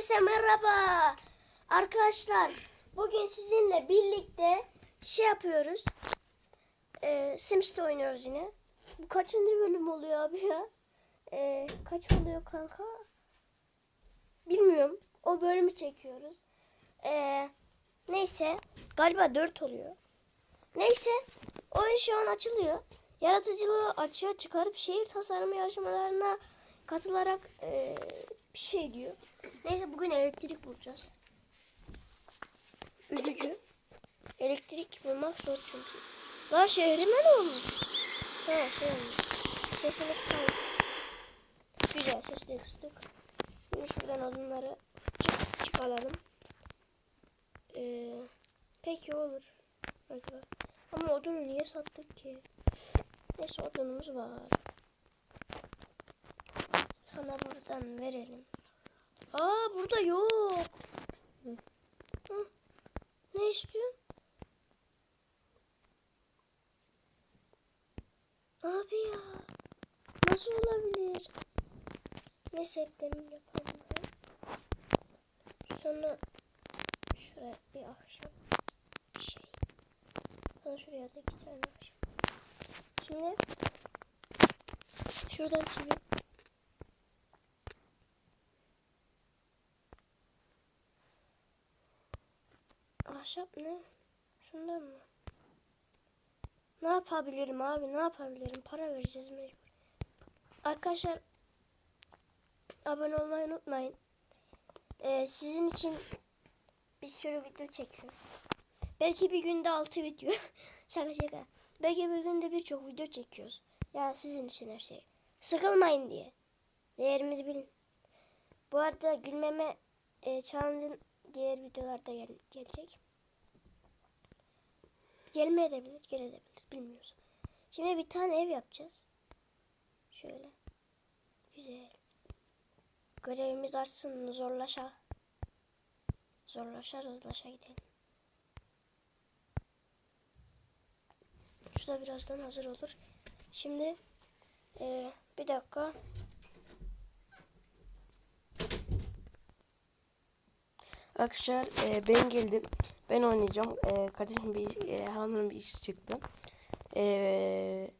Herkese merhaba. Arkadaşlar bugün sizinle birlikte şey yapıyoruz. Ee, Sims'te oynuyoruz yine. Bu kaçıncı bölüm oluyor abi ya? Ee, kaç oluyor kanka? Bilmiyorum. O bölümü çekiyoruz. Ee, neyse. Galiba 4 oluyor. Neyse. Oyun şu an açılıyor. Yaratıcılığı açığa çıkarıp şehir tasarımı yarışmalarına katılarak ee, bir şey diyor. Neyse bugün elektrik bulacağız. Üzücü. Elektrik bulmak zor çünkü. Lan şehrime ne olmuş? Ha şey olmuş. Sesini kısalım. Güzel sesini kıstık. Şimdi şuradan odunları çık çıkaralım. Ee, peki olur. Ama odunu niye sattık ki? Neyse odunumuz var. Sana buradan verelim. Aa burada yok. Hı. Ne istiyorsun? Abi ya. Nasıl olabilir? Neyse demin yapalım. Sonra şuraya bir akşam şey. Sonra şuraya da iki tane akşam. Şimdi şuradan çivi Ahşap ne? Şundan mı? Ne yapabilirim abi? Ne yapabilirim? Para vereceğiz mecbur. Arkadaşlar abone olmayı unutmayın. Ee, sizin için bir sürü video çekiyorum. Belki bir günde 6 video. şaka şaka. Belki bir günde birçok video çekiyoruz. Ya sizin için her şey. Sıkılmayın diye. Değerimizi bilin. Bu arada gülmeme e, challenge'ın diğer videolarda gel gelecek. Gelmeyebilir, gelebilir. Bilmiyoruz. Şimdi bir tane ev yapacağız. Şöyle. Güzel. Görevimiz artsın, zorlaşa. Zorlaşa, zorlaşa gidelim. Şu da birazdan hazır olur. Şimdi e, bir dakika. Arkadaşlar e, ben geldim. Ben oynayacağım. E, kardeşim bir e, Hanım'ın bir işi çıktı. E,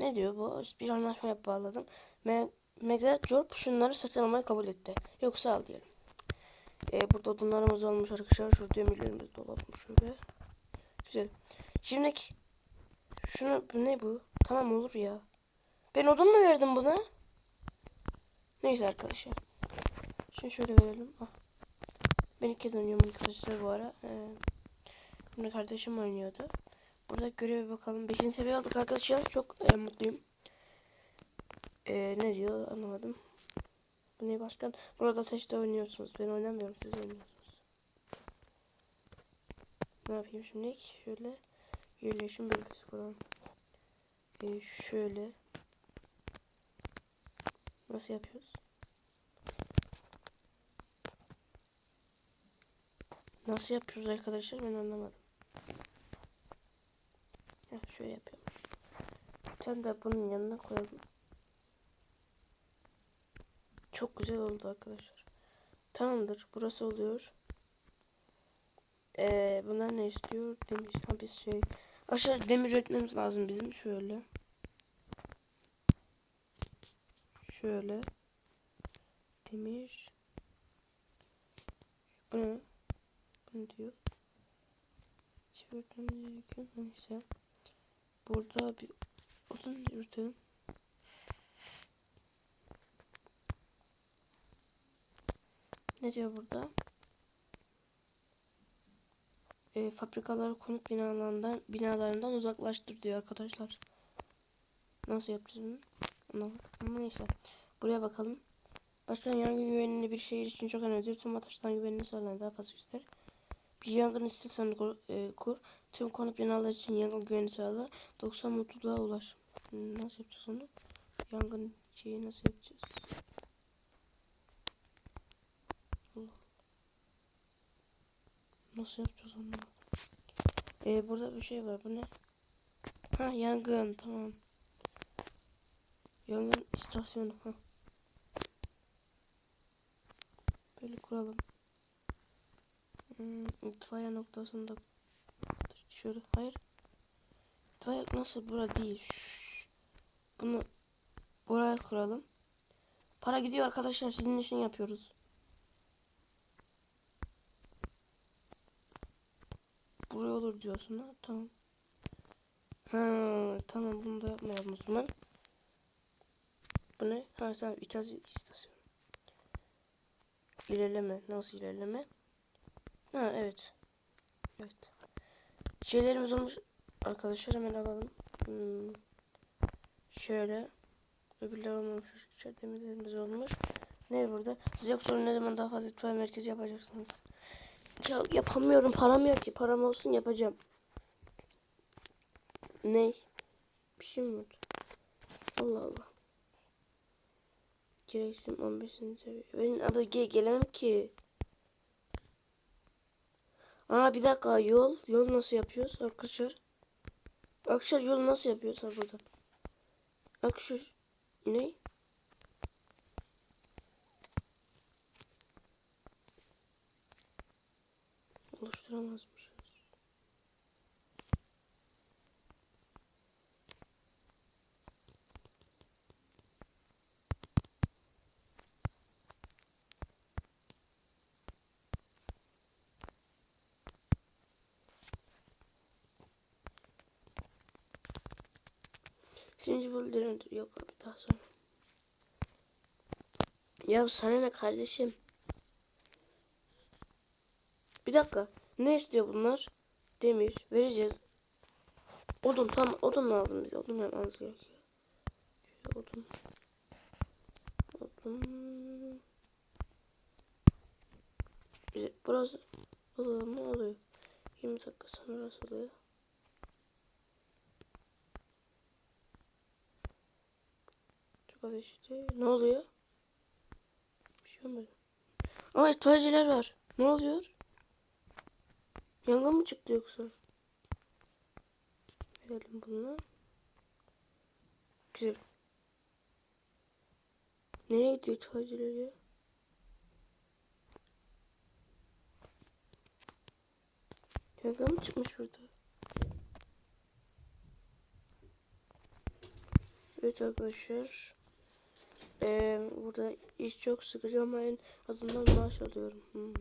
ne diyor bu? Bir anlaşma yap bağladım. Me Mega Corp şunları satın almayı kabul etti. Yoksa al diyelim. E, burada odunlarımız olmuş arkadaşlar. Şurada demirlerimiz dolatmış şöyle. Güzel. Şimdi şunu ne bu? Tamam olur ya. Ben odun mu verdim buna? Neyse arkadaşlar. Şunu şöyle verelim. Ah. Ben ilk kez oynuyorum arkadaşlar bu ara. Ee, bunu kardeşim oynuyordu. Burada göreve bakalım. 5. seviye aldık arkadaşlar. Çok e, mutluyum. Ee, ne diyor anlamadım. Bu ne başkan? Burada seçte oynuyorsunuz. Ben oynamıyorum siz oynuyorsunuz. Ne yapayım şimdi? Şöyle yerleşim bölgesi kuralım. Ee, şöyle nasıl yapıyoruz? Nasıl yapıyoruz arkadaşlar ben anlamadım. Ya şöyle yapıyorum. Sen de bunun yanına koyalım. Çok güzel oldu arkadaşlar. Tamamdır. Burası oluyor. Ee, bunlar ne istiyor? Demir. Ha biz şey. Aşağı demir üretmemiz lazım bizim. Şöyle. Şöyle. Demir. Bu ne? Ne diyor? Çevirmem gerekiyor. Neyse. Burada bir odun yürütelim. Ne diyor burada? E, fabrikaları konut binalarından binalarından uzaklaştır diyor arkadaşlar. Nasıl yapacağız bunu? Ama neyse. Buraya bakalım. Başkan yangın güvenliği bir şehir için çok önemlidir. Tüm ateşten güvenliği sağlayan daha fazla göster. Yangın istiyorsan kur, e, kur. Tüm konut binalar için yangın güvenliği sağla. 90 mutluluğa ulaş. Nasıl yapacağız onu? Yangın şeyi nasıl yapacağız? Nasıl yapacağız onu? E, burada bir şey var. Bu ne? Ha yangın tamam. Yangın istasyonu. Ha. Böyle kuralım. Hmm, itfaiye noktasında şöyle hayır. İtfaiye nasıl bura değil. Bunu buraya kuralım. Para gidiyor arkadaşlar sizin için yapıyoruz. Buraya olur diyorsun ha tamam. Ha tamam bunu da yapmayalım o zaman. Bu ne? Ha tamam itaat istasyonu. İlerleme. Nasıl ilerleme? Ha evet. Evet. Şeylerimiz olmuş. Arkadaşlar hemen alalım. Hmm. Şöyle. Öbürler olmamış. Demirlerimiz olmuş. Ne burada? Siz yok sorun ne zaman daha fazla itfaiye merkezi yapacaksınız? Ya yapamıyorum. Param yok ki. Param olsun yapacağım. Ne? Bir şey mi var? Allah Allah. Gereksin 15. seviye. Ben adı ge gelemem ki. Aa bir dakika yol. Yol nasıl yapıyoruz arkadaşlar? Arkadaşlar yol nasıl yapıyoruz burada? Arkadaşlar ne? Oluşturamazmışız. Şimdi bölümde yok abi daha sonra. Ya sana ne kardeşim? Bir dakika. Ne istiyor bunlar? Demir. Vereceğiz. Odun tamam odun lazım bize. Odun yapmamız gerekiyor. Şöyle odun. Odun. Bize burası oluyor mu? Oluyor. 20 dakika sonra oluyor. Ateşli. Ne oluyor? Bir şey olmadı. Aa itfaiyeciler var. Ne oluyor? Yangın mı çıktı yoksa? Verelim bunu. Güzel. Nereye gidiyor itfaiyeciler ya? Yangın mı çıkmış burada? Evet arkadaşlar. Ee, burada iş çok sıkıcı ama en azından maaş alıyorum. Hmm,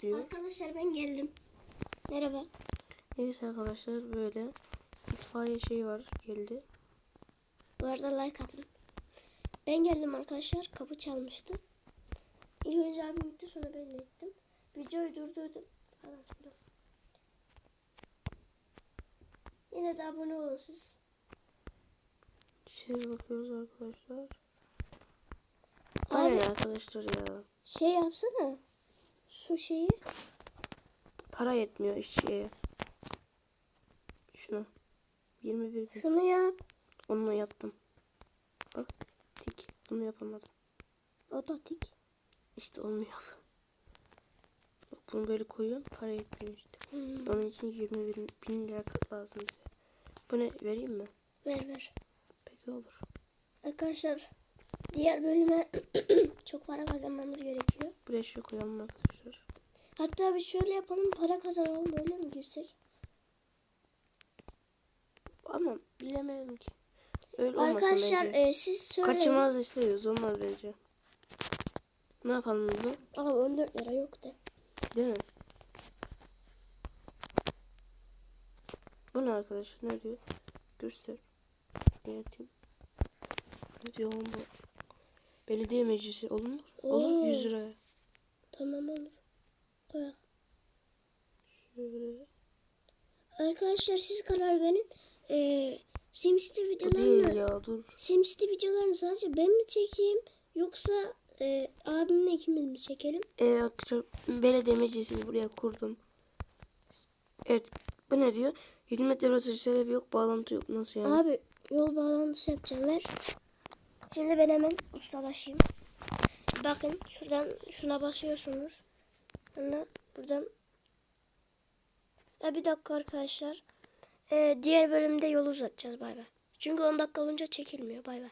diyor. Arkadaşlar ben geldim. Merhaba. Neyse arkadaşlar böyle itfaiye şey var geldi. Bu arada like atın. Ben geldim arkadaşlar. Kapı çalmıştı. İlk önce abim gitti sonra ben de gittim. Videoyu durdurdum. Falan filan. Yine de abone olun siz. Şöyle bakıyoruz arkadaşlar. Aynen arkadaşlar ya. Şey yapsana. Su şeyi. Para yetmiyor işçiye. Şuna. 21 bin. Şunu yap. Onunla yaptım. Bak tik. Bunu yapamadım. O da tik. İşte olmuyor. Bak bunu böyle koyuyorum. Para yetmiyor işte. Hmm. Onun için 21 bin lira lazım bize. Bu ne vereyim mi? Ver ver. Peki olur. Arkadaşlar diğer bölüme çok para kazanmamız gerekiyor. Buraya şey koyalım arkadaşlar. Hatta bir şöyle yapalım para kazanalım öyle mi girsek? Ama bilemedim ki. Öyle Arkadaşlar e, siz söyleyin. Kaçırmaz istiyoruz olmaz bence. Ne yapalım bunu? Ama 14 lira yok de. Değil mi? Bu ne arkadaşlar? Ne diyor? Göster. Yönetim. Ne diyor bu? Belediye meclisi olur mu? Olur Oo. 100 liraya. Tamam olur. Koyak. Şöyle. Arkadaşlar siz karar verin. E, SimCity videolarını ya dur. SimCity videolarını sadece ben mi çekeyim yoksa e, abimle ikimiz mi çekelim? Ee, belediye meclisini buraya kurdum. Evet. Bu ne diyor? 20 metre burası sebebi yok bağlantı yok. Nasıl yani? Abi yol bağlantısı yapacağım ver. Şimdi ben hemen ustalaşayım. Bakın şuradan şuna basıyorsunuz. Sonra buradan ya bir dakika arkadaşlar. Ee, diğer bölümde yol uzatacağız bay bay. Çünkü 10 dakika olunca çekilmiyor bay bay.